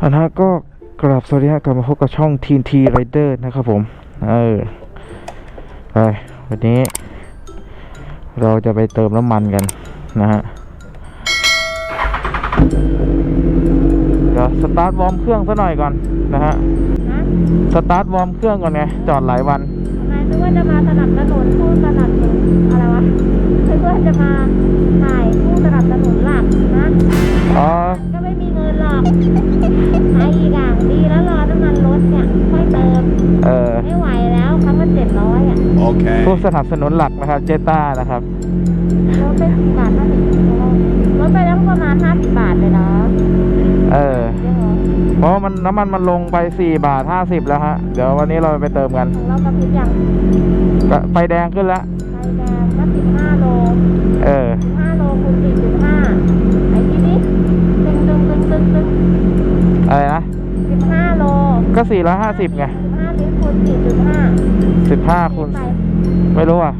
อันนะก็กราบสวัสดีครับกลับมาพบกับช่อง TNT Rider นะครับผม เออไปวันนี้ เราจะไปเติมน้ำมันกันนะฮะเดี๋ยวสตาร์ทวอร์มเครื่องซะหน่อยก่อนนะฮะ นะสตาร์ทวอร์มเครื่องก่อนไงจอดหลายวัน ทำไมนึกว่าจะมาสนับสนุนผู้สนับสนุนอะไรวะนึกว่าจะมาถ่ายผู้สนับสนุนหลักนะอ๋อ ก็ไม่มีเงินหรอกไอ้อีกอย่างดีแล้วรอน้ำมันรถเนี่ยค่อยเติม เออไม่ไหวแล้วครั้งละเจ็ดร้อยอะ Okay. ผู้สนับสนุนหลักนะครับเจต้านะครับ รถไปสิบบาทห้าสิบรถไปแล้วก็ประมาณห้าสิบบาทเลยเนาะเออเดี๋ยวเหรอเพราะมันน้ำมันมันลงไป 4 บาท 50 แล้วฮะ เดี๋ยววันนี้เราไปเติมกันของเรากระพริบยังก็ไฟแดงขึ้นแล้ว ไฟแดงก็สิบห้าโลเออสิบห้าโลคูณสี่จุดห้า อะไรนะสิบห้าโลก็450ไงสิบห้าลิตรคูณสี่จุดห้า15คูณไปไม่รู้อะ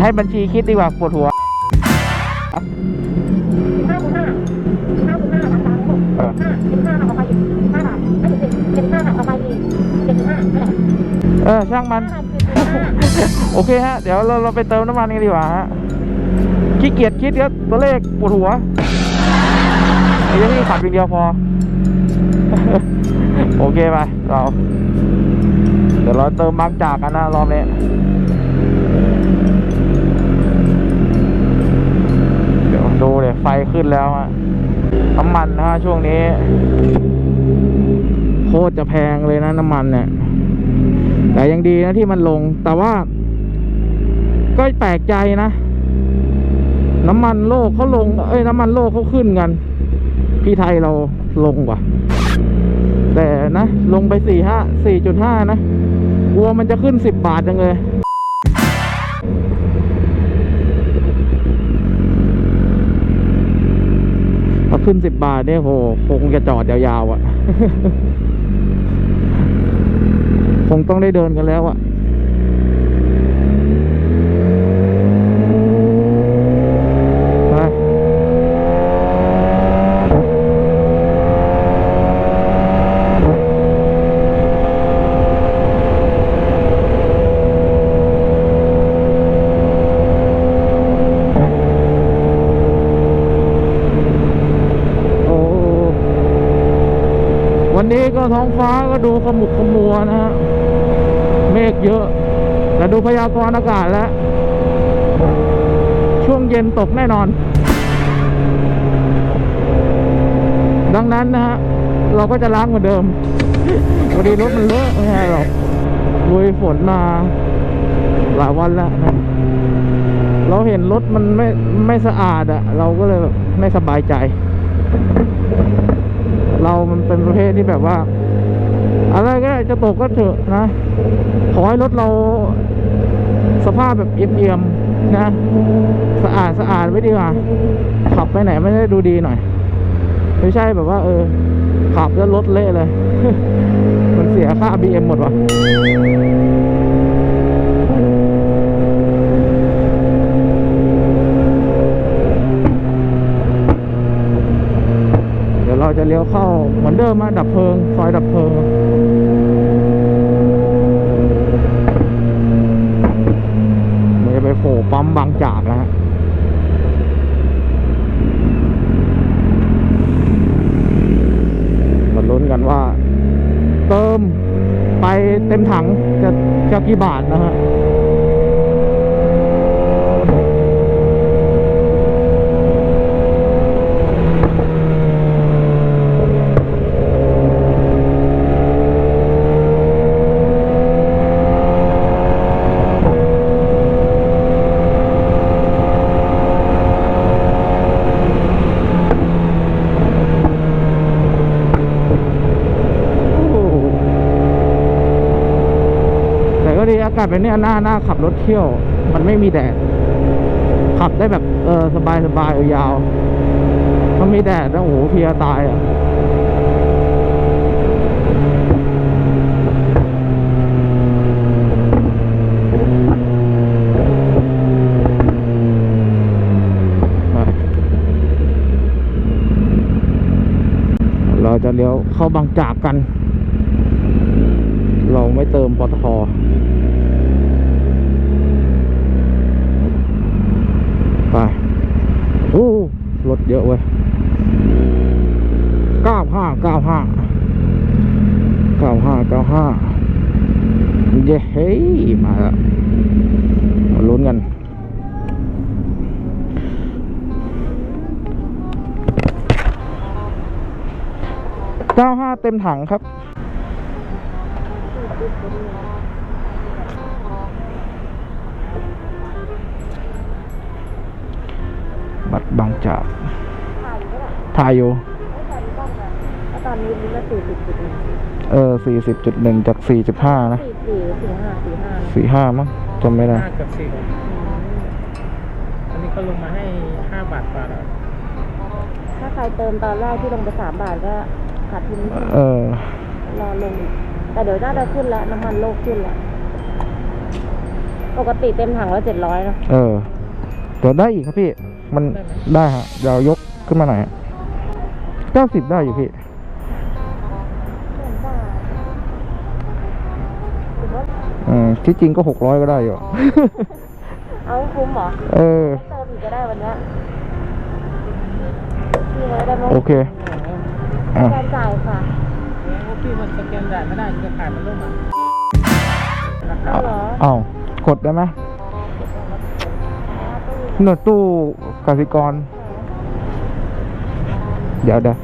ให้บัญชีคิดดีกว่าปวดหัวสิบห้าคูณห้าสิบห้าคูณห้าสามสามหกเออห้าสิบห้าหักออกไปอีกสิบห้าบาทไม่ถึงสิบห้าหักออกไปอีกเจ็ดสิบห้าเท่าไหร่เออช่างมันห้าสิบห้าโอเคฮะ เดี๋ยวเราเราไปเติมน้ำมันกันดีกว่าฮะขี้เกียจคิดครับตัวเลขปวดหัวไอ้เรื่องนี้ขับอย่างเดียวพอ โอเคไปเรา เดี๋ยวเราเติมบางจากกันนะรอบนี้เดี๋ยวดูเลยไฟขึ้นแล้วฮะน้ำมันนะฮะช่วงนี้ โคตรจะแพงเลยนะน้ำมันเนี่ย แต่ยังดีนะที่มันลง แต่ว่า ก็แปลกใจนะ น้ำมันโลกเขาลง เอ้ยน้ำมันโลกเขาขึ้นกัน พี่ไทยเราลงกว่า แต่นะ ลงไปสี่ห้าสี่จุดห้านะกลัวมันจะขึ้นสิบบาทจังเลยถ้าขึ้นสิบบาทเนี่ยโหคงจะจอดยาวๆอะ่ะ คงต้องได้เดินกันแล้วอะ่ะ ไปโอ้ วันนี้ก็ท้องฟ้าก็ดูขมุกขมัวนะฮะ เมฆเยอะ แต่ดูพยากรณ์อากาศแล้ว ช่วงเย็นตกแน่นอน ดังนั้นนะฮะ เราก็จะล้างเหมือนเดิมพอดีรถมันเลอะไม่ใช่หรอกลุยฝนมาหลายวันแล้วนะเราเห็นรถมันไม่ไม่สะอาดอะเราก็เลยแบบไม่สบายใจ เรามันเป็นประเภทที่แบบว่า อะไรก็ได้จะตกก็เถอะนะ ขอให้รถเราสภาพแบบเอี่ยมๆนะ สะอาดสะอาดไว้ดีกว่าขับไปไหนไม่ได้ดูดีหน่อย ไม่ใช่แบบว่า เออ ขับแล้วรถเละเลย มันเสียค่า BM หมดวะเดี๋ยวเราจะ เลี้ยวเข้าเหมือนเดิมมาดับเพลิงซอยดับเพลิงมันจะไปโผล่ปั๊มบางจากแล้วฮะมาลุ้นกันว่า เติมไปเต็มถังจะจะกี่บาทนะฮะ แต่ก็ดีอากาศเป็นเนี่ยหน้าหน้าขับรถเที่ยว มันไม่มีแดด ขับได้แบบเออสบายสบายยาวๆมันมีแดดแล้วโอ้โหเพียตายอะเราจะเลี้ยวเข้าบางจากกัน เราไม่เติมปตท ไปโอ้รถเยอะเว้ยเก้าห้าเก้าห้าเก้าห้าเก้าห้าเย้เฮ้ยมาแล้วลุ้นกันเก้าห้าเต็มถังครับ งเลยแล้วตอนนี้ลิ้นละสี่สิบจุดหนึ่งเออสี่สิบจุดหนึ่งจากสี่จุดห้านะสี่สี่สี่ห้าสี่ห้าสี่ห้ามั้งจำไม่ได้ห้ากับสี่อันนี้เขาลงมาให้ห้าบาทกว่าแล้วถ้าใครเติมตอนแรกที่ลงไปสามบาทก็ขาดทุนนิดนึงเออรอลงอีกแต่เดี๋ยวน่าจะขึ้นแล้วน้ำมันโลกขึ้นแล้วปกติเต็มถังแล้วเจ็ดร้อยนะเออเดี๋ยวได้อีกครับพี่ มันได้ฮะเดี๋ยวยกขึ้นมาหน่อยเก้าสิบได้อยู่พี่เหมือนว่าหรือว่าอืมที่จริงก็หกร้อยก็ได้อยู่ เอาให้คุ้มเหรอเออเติมอีกก็ได้วันเนี้ยพี่ไม่ได้มาโอเคอะการจ่ายค่ะโอ้พี่มันสแกนจ่ายไม่ได้จะขายมันล่มอะราคาเอาเหรออ้าวกดได้ไหมหนวดตู้ กสิกร เดี๋ยวเดี๋ยว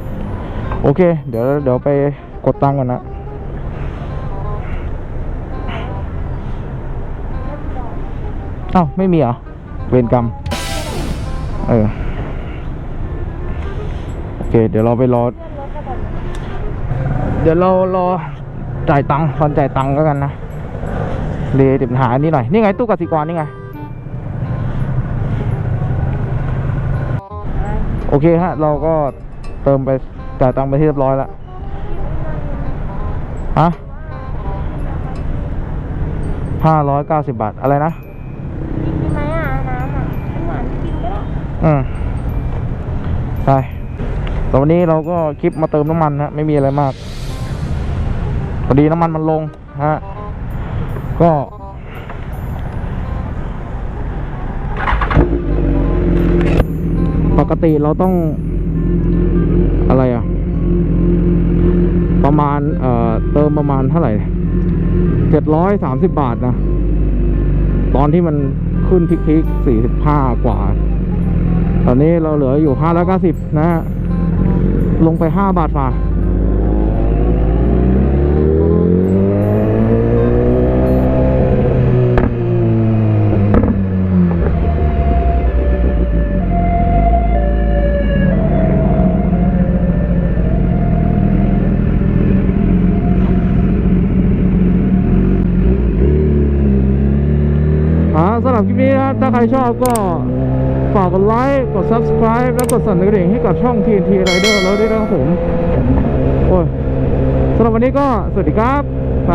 โอเค เดี๋ยวเดี๋ยวไปกดตังค์ก่อนนะเอ้าไม่มีเหรอ เวรกรรม เออ โอเค เดี๋ยวเราไปรอ เดี๋ยวเรารอจ่ายตังค์ตอนจ่ายตังค์แล้วกันนะเรียติดปัญหานนี้หน่อย นี่ไงตู้กสิกรนี่ไง อเคฮะ เราก็เติมไปจ่ายตังค์ไปที่เรียบร้อยแล้วฮะห้าร้อยเก้าสิบบาท อะไรนะกินไหมอะน้ำอะหวานกินก็ได้อืมใช่แต่วันนี้เราก็คลิปมาเติมน้ำมันนะไม่มีอะไรมากพอดีน้ำมันมันลงฮะก็ ปกติเราต้องอะไรอะ ประมาณเอ่อเติมประมาณเท่าไหร่เจ็ดร้อยสามสิบบาทนะ ตอนที่มันขึ้นพิกๆสี่สิบห้ากว่า ตอนนี้เราเหลืออยู่ห้าร้อยเก้าสิบนะฮะลงไปห้าบาทฝ่า สำหรับคลิปนี้นะถ้าใครชอบก็ฝากกดไลค์กด subscribe และกดสั่นกระดิ่งให้กับช่อง TNT Rider แล้วด้วยนะครับผม โอ้ยสำหรับวันนี้ก็สวัสดีครับ ไป